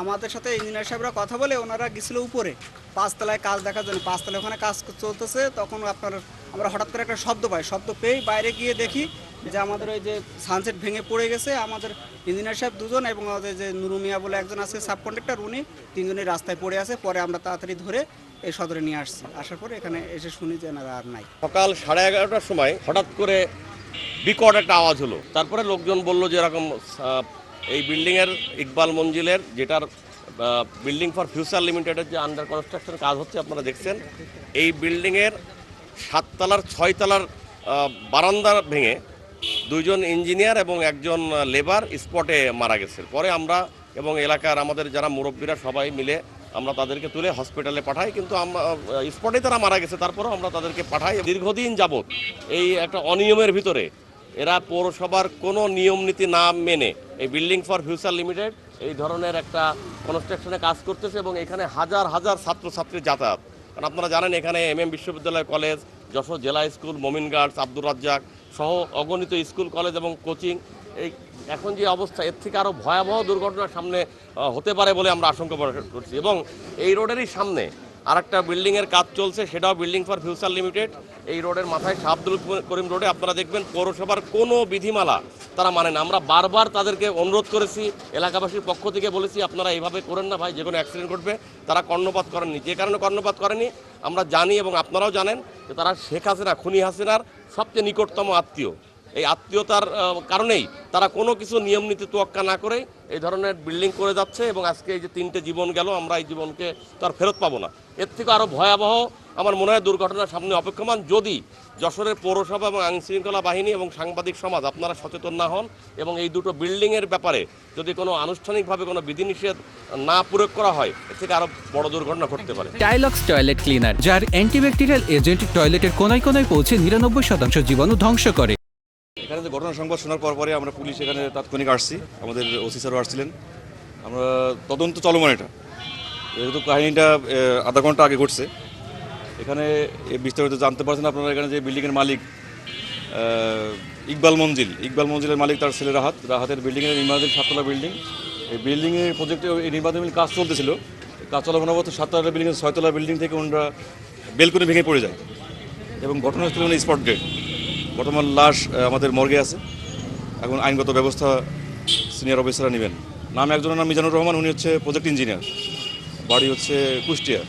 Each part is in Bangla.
আমাদের সাথে ইঞ্জিনিয়ার সাহেবরা কথা বলে ওনারা গেছিল উপরে। পাঁচতলায় কাজ দেখার জন্য। পাঁচতলায় ওখানে কাজ চলতেছে, তখন আপনার আমরা হঠাৎ করে একটা শব্দ পাই। শব্দ পেয়েই বাইরে গিয়ে দেখি যে আমাদের ওই যে সানসেট ভেঙে পড়ে গেছে। আমাদের ইঞ্জিনিয়ার সাহেব দুজন এবং আমাদের যে নুরুমিয়া বলে একজন আছে সাব কন্ডাক্টর উনি তিনজনই রাস্তায় পড়ে আছে। পরে আমরা তাড়াতাড়ি ধরে এই সদরে নিয়ে আসছি। আসার পরে এখানে এসে শুনি যে এনারা আর নাই। সকাল সাড়ে এগারোটার সময় হঠাৎ করে বিকট একটা আওয়াজ হলো। তারপরে লোকজন বলল যে এরকম এই বিল্ডিংয়ের ইকবাল মঞ্জিলের, যেটার বিল্ডিং ফর ফিউচার লিমিটেডের যে আন্ডার কনস্ট্রাকশন কাজ হচ্ছে আপনারা দেখছেন, এই বিল্ডিংয়ের সাততলার, ছয়তলার বারান্দা ভেঙে দুইজন ইঞ্জিনিয়ার এবং একজন লেবার স্পটে মারা গেছে। পরে আমরা এবং এলাকার আমাদের যারা মুরব্বীরা সবাই মিলে আমরা তাদেরকে তুলে হসপিটালে পাঠাই, কিন্তু আমরা স্পটে তারা মারা গেছে, তারপরেও আমরা তাদেরকে পাঠাই। দীর্ঘদিন যাবৎ এই একটা অনিয়মের ভিতরে এরা পৌরসভার কোনো নিয়ম নীতি না মেনে এই বিল্ডিং ফর ফিউচার লিমিটেড এই ধরনের একটা কনস্ট্রাকশনে কাজ করতেছে এবং এখানে হাজার হাজার ছাত্রছাত্রী যাতায়াত। কারণ আপনারা জানেন এখানে এম এম বিশ্ববিদ্যালয় কলেজ, যশোর জেলা স্কুল, মোমিন গার্লস আব্দুর রাজ্জাক সহ অগণিত স্কুল, কলেজ এবং কোচিং। এই এখন যে অবস্থা, এর থেকে আরও ভয়াবহ দুর্ঘটনার সামনে হতে পারে বলে আমরা আশঙ্কা প্রকাশ করছি। এবং এই রোডেরই সামনে আর একটা বিল্ডিংয়ের কাজ চলছে, সেটাও বিল্ডিং ফর ফিউচার লিমিটেড এই রোডের মাথায় শাহ করিম রোডে আপনারা দেখবেন, পৌরসভার কোনো বিধিমালা তারা মানে না। আমরা বারবার তাদেরকে অনুরোধ করেছি, এলাকাবাসীর পক্ষ থেকে বলেছি, আপনারা এইভাবে করেন না ভাই, যে কোনো অ্যাক্সিডেন্ট ঘটবে, তারা কর্ণপাত করেননি। যে কারণে কর্ণপাত করেনি, আমরা জানি এবং আপনারাও জানেন যে তারা শেখ হাসিনা, খুনি হাসিনার সবচেয়ে নিকটতম আত্মীয়। এই আত্মীয়তার কারণেই তারা কোনো কিছু নিয়ম নীতি তোয়াক্কা না করে এই ধরনের বিল্ডিং করে যাচ্ছে এবং আজকে এই যে তিনটে জীবন গেল, আমরা এই জীবনকে তো আর ফেরত পাবো না। এর থেকে আরও ভয়াবহ, আমার মনে হয় দুর্ঘটনার সামনে অপেক্ষমান যদি যশোরের পৌরসভা এবং আইনশৃঙ্খলা বাহিনী এবং সাংবাদিক সমাজ আপনারা সচেতন না হন এবং এই দুটো বিল্ডিংয়ের ব্যাপারে যদি কোনো আনুষ্ঠানিকভাবে কোনো বিধিনিষেধ না প্রয়োগ করা হয়, এর থেকে আরও বড় দুর্ঘটনা ঘটতে পারে। টাইলক্স টয়লেট ক্লিনার যার অ্যান্টিব্যাকটেরিয়াল এজেন্ট টয়লেটের কোনায় কোনায় পৌঁছে নিরানব্বই শতাংশ জীবাণু ধ্বংস করে। এখানে যে ঘটনা সংবাদ শোনার পর পরে আমরা পুলিশ এখানে তাৎক্ষণিক আসছি। আমাদের ওসি স্যারও আসছিলেন। আমরা তদন্ত চলমান এটা। যেহেতু কাহিনীটা আধা ঘণ্টা আগে ঘটছে। এখানে বিস্তারিত জানতে পারছেন আপনারা এখানে যে বিল্ডিংয়ের মালিক ইকবাল মঞ্জিল। ইকবাল মঞ্জিলের মালিক তার ছেলে রাহাত। রাহাতের বিল্ডিংয়ের নির্মাণাধীন সাততলা বিল্ডিং এই বিল্ডিংয়ের প্রজেক্টে এই নির্মাণাধীন কাজ চলতেছিল। কাজ চলার অবস্থা সাততলা বিল্ডিং ছয়তলা বিল্ডিং থেকে ওনারা বেলকনি ভেঙে পড়ে যায়। এবং ঘটনাস্থলে স্পট ডেট বর্তমান লাশ আমাদের মর্গে আছে। এখন আইনগত ব্যবস্থা সিনিয়র অফিসাররা নেবেন। নাম একজনের নাম মিজানুর রহমান, উনি হচ্ছে প্রজেক্ট ইঞ্জিনিয়ার। বাড়ি হচ্ছে কুষ্টিয়া।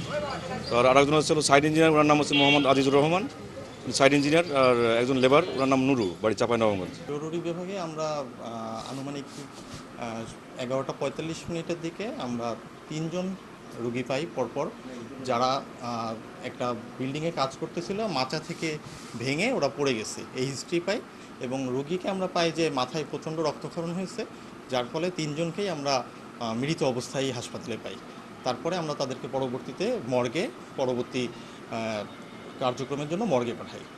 আর আরেকজন হচ্ছে সাইড ইঞ্জিনিয়ার, ওনার নাম হচ্ছে মোহাম্মদ আজিজুর রহমান। সাইড ইঞ্জিনিয়ার, আর একজন লেবার, ওনার নাম নুরু, বাড়ি চাপাই নবগঞ্জ জরুরি বিভাগে আমরা আনুমানিক এগারোটা পঁয়তাল্লিশ মিনিটের দিকে আমরা তিনজন রুগী পাই পরপর। যারা একটা বিল্ডিংয়ে কাজ করতেছিল, মাচা থেকে ভেঙে ওরা পড়ে গেছে। এই হিস্ট্রি পাই এবং রুগীকে আমরা পাই যে মাথায় প্রচণ্ড রক্তক্ষরণ হয়েছে, যার ফলে তিনজনকেই আমরা মৃত অবস্থায় হাসপাতালে পাই। তারপরে আমরা তাদেরকে পরবর্তীতে মর্গে, পরবর্তী কার্যক্রমের জন্য মর্গে পাঠাই।